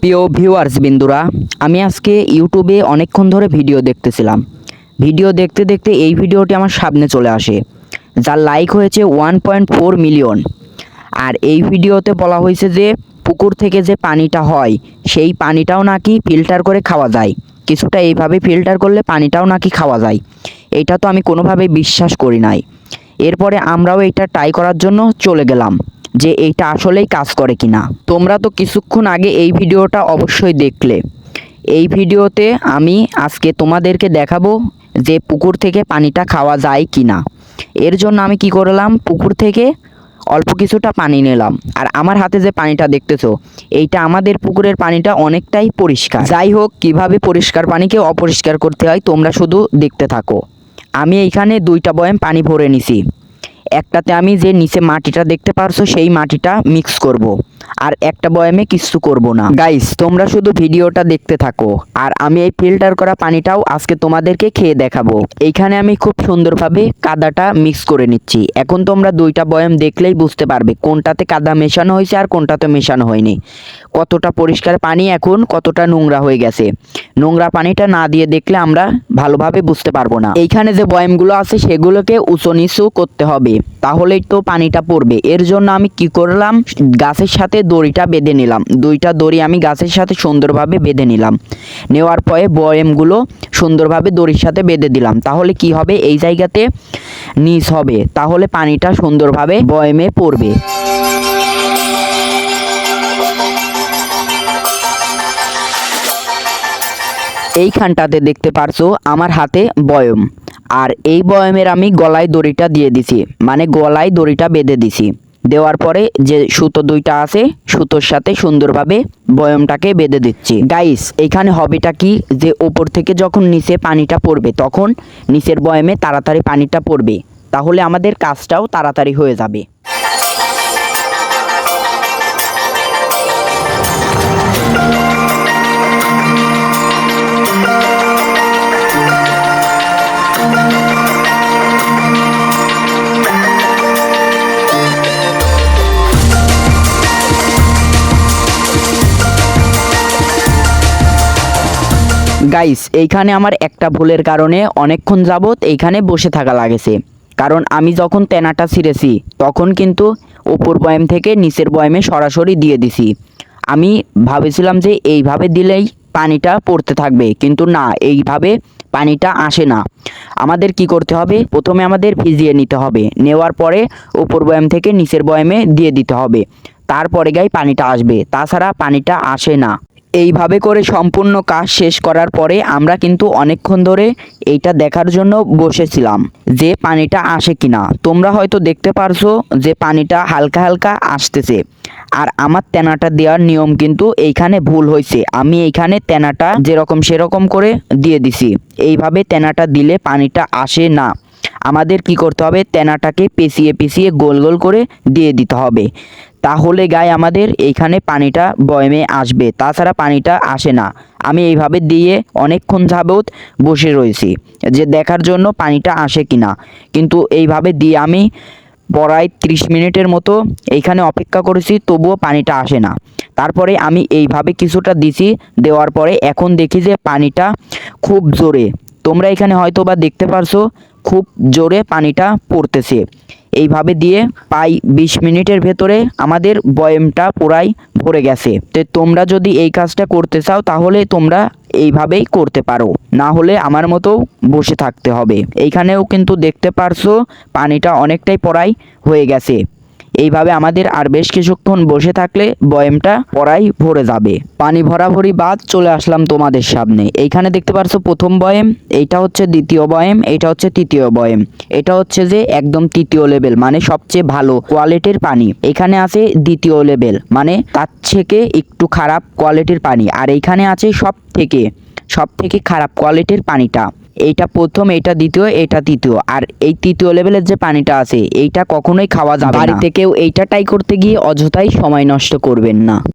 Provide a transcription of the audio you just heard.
প্রিয় ভিউয়ার্স বিন্দুরা, আমি আজকে ইউটিউবে অনেকক্ষণ ধরে ভিডিও দেখতেছিলাম। ভিডিও দেখতে দেখতে এই ভিডিওটি আমার সামনে চলে আসে, যার লাইক হয়েছে ওয়ান পয়েন্ট ফোর মিলিয়ন আর এই ভিডিওতে বলা হয়েছে যে, পুকুর থেকে যে পানিটা হয়, সেই পানিটাও নাকি ফিল্টার করে খাওয়া যায়। কিছুটা এইভাবে ফিল্টার করলে পানিটাও নাকি খাওয়া যায়। এটা তো আমি কোনোভাবে বিশ্বাস করি নাই। এরপরে আমরাও এটা ট্রাই করার জন্য চলে গেলাম। যে এইটা আসলেই কাজ করে কিনা। তোমরা তো কিছুক্ষণ আগে এই ভিডিওটা অবশ্যই দেখলে। এই ভিডিওতে আমি আজকে তোমাদেরকে দেখাবো যে পুকুর থেকে পানিটা খাওয়া যায় কি না এর জন্য আমি কি করলাম? পুকুর থেকে অল্প কিছুটা পানি নিলাম। আর আমার হাতে যে পানিটা দেখতেছো, এইটা আমাদের পুকুরের পানিটা অনেকটাই পরিষ্কার। যাই হোক, কীভাবে পরিষ্কার পানিকে অপরিষ্কার করতে হয়, তোমরা শুধু দেখতে থাকো। আমি এইখানে দুইটা বয়াম পানি ভরে নিছি। একটাতে আমি যে নিচে মাটিটা দেখতে পারছ, সেই মাটিটা মিক্স করব। আর একটা বয়ামে কিছু করব না। গাইস তোমরা শুধু ভিডিওটা দেখতে থাকো। আর আমি এই ফিল্টার করা পানিটাও আজকে তোমাদেরকে খেয়ে দেখাবো। এইখানে আমি খুব সুন্দরভাবে কাদাটা মিক্স করে নিচ্ছি। এখন তোমরা দুইটা বয়াম দেখলেই বুঝতে পারবে কোনটাতে কাদা মেশানো হয়েছে আর কোনটাতে মেশানো হয়নি। কতটা পরিষ্কার পানি এখন, কতটা নোংরা হয়ে গেছে। নোংরা পানিটা না দিয়ে দেখলে আমরা ভালোভাবে বুঝতে পারব না। এইখানে যে বয়ামগুলো আছে, সেগুলোকে উঁচু নিচু করতে হবে। তাহলেই তো পানিটা পড়বে। এর জন্য আমি কি করলাম? গাছের সাথে দড়িটা বেঁধে নিলাম। দুইটা দড়ি আমি গাছের সাথে সুন্দরভাবে বেঁধে নিলাম। নেওয়ার পরে বয়ামগুলো সুন্দরভাবে দড়ির সাথে বেঁধে দিলাম। তাহলে কি হবে? এই জায়গাতে নিচ হবে। তাহলে পানিটা সুন্দরভাবে বয়ামে পড়বে। এইখানটাতে দেখতে পারছ আমার হাতে বয়ম। আর এই বয়মের আমি গলায় দড়িটা দিয়ে দিছি। মানে গলায় দড়িটা বেঁধে দিছি। দেওয়ার পরে যে সুতো দুইটা আছে, সুতোর সাথে সুন্দরভাবে বয়মটাকে বেঁধে দিচ্ছি। গাইস এখানে হবেটা কি? যে ওপর থেকে যখন নিচে পানিটা পড়বে, তখন নিচের বয়মে তাড়াতাড়ি পানিটা পড়বে। তাহলে আমাদের কাজটাও তাড়াতাড়ি হয়ে যাবে। গাইস এইখানে আমার একটা ভুলের কারণে অনেকক্ষণ যাবত এইখানে বসে থাকা লাগেছে। কারণ আমি যখন তেনাটা ছিঁড়েছি, তখন কিন্তু ওপর বয়াম থেকে নিচের বয়ামে সরাসরি দিয়ে দিছি। আমি ভাবেছিলাম যে এইভাবে দিলেই পানিটা পড়তে থাকবে, কিন্তু না, এইভাবে পানিটা আসে না। আমাদের কি করতে হবে? প্রথমে আমাদের ভিজিয়ে নিতে হবে। নেওয়ার পরে ওপর বয়াম থেকে নিচের বয়ামে দিয়ে দিতে হবে। তারপরে গায়ে পানিটা আসবে। তাছাড়া পানিটা আসে না। এইভাবে করে সম্পূর্ণ কাজ শেষ করার পরে আমরা কিন্তু অনেকক্ষণ ধরে এইটা দেখার জন্য বসেছিলাম যে পানিটা আসে কিনা। তোমরা হয়তো দেখতে পারছ যে পানিটা হালকা হালকা আসতেছে। আর আমার তেনাটা দেওয়ার নিয়ম কিন্তু এইখানে ভুল হয়েছে। আমি এইখানে তেনাটা যেরকম সেরকম করে দিয়ে দিছি। এইভাবে তেনাটা দিলে পানিটা আসে না। আমাদের কি করতে হবে? তেনাটাকে পেঁচিয়ে পেঁচিয়ে গোল গোল করে দিয়ে দিতে হবে। তাহলে গায়ে আমাদের এইখানে পানিটা বয়মে আসবে, তাছাড়া পানিটা আসে না। আমি এইভাবে দিয়ে অনেকক্ষণ যাবত বসে রয়েছি, যে দেখার জন্য পানিটা আসে কিনা। কিন্তু এইভাবে দিয়ে আমি প্রায় ত্রিশ মিনিটের মতো এইখানে অপেক্ষা করেছি, তবুও পানিটা আসে না। তারপরে আমি এইভাবে কিছুটা দিছি, দেওয়ার পরে এখন দেখি যে পানিটা খুব জোরে। তোমরা এখানে হয়তো বা দেখতে পারছ, খুব জোরে পানিটা পড়তেছে। এইভাবে দিয়ে প্রায় বিশ মিনিটের ভেতরে আমাদের বয়েমটা পুরাই ভরে গেছে। তো তোমরা যদি এই কাজটা করতে চাও, তাহলে তোমরা এইভাবেই করতে পারো। না হলে আমার মতো বসে থাকতে হবে। এইখানেও কিন্তু দেখতে পারছ, পানিটা অনেকটাই পড়াই হয়ে গেছে। এইভাবে আমাদের আর বেশ কিছুক্ষণ বসে থাকলে বয়েমটা পড়াই ভরে যাবে। পানি ভরাভরি বাদ চলে আসলাম তোমাদের সামনে। এইখানে দেখতে পারছ প্রথম বয়েম, এইটা হচ্ছে দ্বিতীয় বয়েম এটা হচ্ছে তৃতীয় বয়েম। এটা হচ্ছে যে একদম তৃতীয় লেভেল মানে সবচেয়ে ভালো কোয়ালিটির পানি। এখানে আছে দ্বিতীয় লেভেল মানে তার থেকে একটু খারাপ কোয়ালিটির পানি। আর এইখানে আছে সব থেকে সব থেকে খারাপ কোয়ালিটির পানিটা। এইটা প্রথম এটা দ্বিতীয় এটা তৃতীয়। আর এই তৃতীয় লেভেলের যে পানিটা আছে, এইটা কখনোই খাওয়া যাবে বাড়ি কেউ এইটা ট্রাই করতে গিয়ে অযথাই সময় নষ্ট করবেন না।